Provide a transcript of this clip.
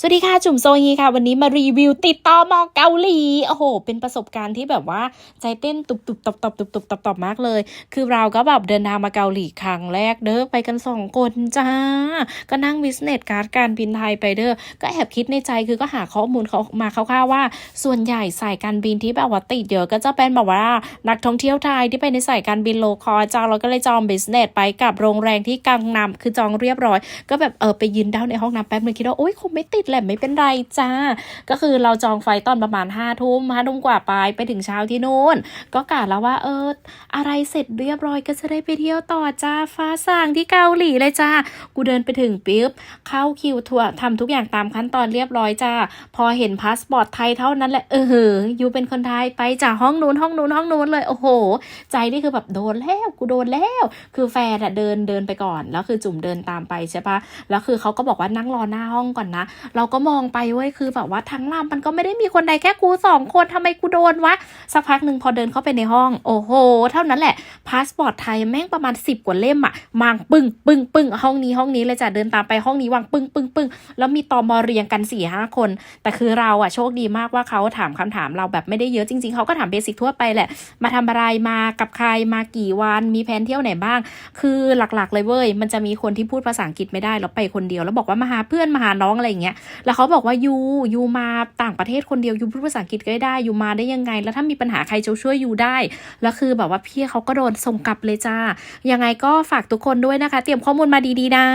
สวัสดีค่ะ จุ่มโซฮีค่ะ วันนี้มารีวิวติดต่อมอเกาหลี โอ้โห เป็นประสบการณ์ที่แบบว่าใจเต้นตุบตุบตบตบตุบตุบตบตบมากเลย คือเราก็แบบเดินทางมาเกาหลีครั้งแรกเด้อไปกันสองคนจ้า ก็นั่งวิสเนตการ์ดการบินไทยไปเด้อก็แอบคิดในใจคือก็หาข้อมูลเขามาคร่าวๆว่า ส่วนใหญ่สายการบินที่แบบว่าติดเยอะก็จะเป็นแบบว่านักท่องเที่ยวไทยที่ไปในสายการบินโลคอจ้าเราก็เลยจองบิสเนสไปกับโรงแรมที่กังนำคือจองเรียบร้อย ก็แบบเออไปยืนเด้าในห้องน้ำแป๊บนึงคิดว่าโอ๊ยคงไม่ติดแหละไม่เป็นไรจ้า ก็คือเราจองไฟตอนประมาณห้าทุ่มห้าทุ่มกว่าไปไปถึงเช้าที่นู่น ก็กะแล้วว่าเอออะไรเสร็จเรียบร้อยก็จะได้ไปเที่ยวต่อจ้าฟ้าสางที่เกาหลีเลยจ้ากูเดินไปถึงปุ๊บเข้าคิวทัวร์ทำทุกอย่างตามขั้นตอนเรียบร้อยจ้าพอเห็นพาสปอร์ตไทยเท่านั้นแหละเออเหออยู่เป็นคนไทยไปจากห้องนู้นห้องนู้นห้องนู้นเลยโอ้โห ใจนี่คือแบบโดนแล้วกูโดนแล้ว คือแฟนอะเดินเดินไปก่อน แล้วคือจุ่มเดินตามไปใช่ปะแล้วคือเขาก็บอกว่านั่งรอหน้าห้องก่อนนะเราก็มองไปเว้ยคือแบบว่าทั้งลำมันก็ไม่ได้มีคนใดแค่กูสองคนทำไมกูโดนวะสักพักหนึ่งพอเดินเข้าไปในห้อง โอ้โห เท่านั้นแหละพาสปอร์ตไทยแม่งประมาณสิบกว่าเล่มอะมางปึ้งปึ้งปึ้งห้องนี้ห้องนี้เลยจ้ะเดินตามไปห้องนี้วางปึ้งปึ้งปึ้งแล้วมีตอมอเรียงกันสี่ห้าคน แต่คือเราอะโชคดีมากว่าเขาถามคำถามเราแบบไม่ได้เยอะจริง ๆเขาก็ถามเบสิกทั่วไปแหละ มาทำอะไรมากับใครมากี่วันมีแผนเที่ยวไหนบ้าง คือหลักๆ เลยเว้ยมันจะมีคนที่พูดภาษาอังกฤษไม่ได้แล้วไปคนเดียว แล้วบอกว่ามาหาเพื่อนมาหาน้องอะไรอย่างเงี้ยแล้วเขาบอกว่ายูยูมาต่างประเทศคนเดียวยูพูดภาษาอังกฤษก็ได้ยูมาได้ยังไง แล้วถ้ามีปัญหาใครจะช่วยยูได้ แล้วคือแบบว่าพี่เขาก็โดนส่งกลับเลยจ้า ยังไงก็ฝากทุกคนด้วยนะคะ เตรียมข้อมูลมาดีๆนะ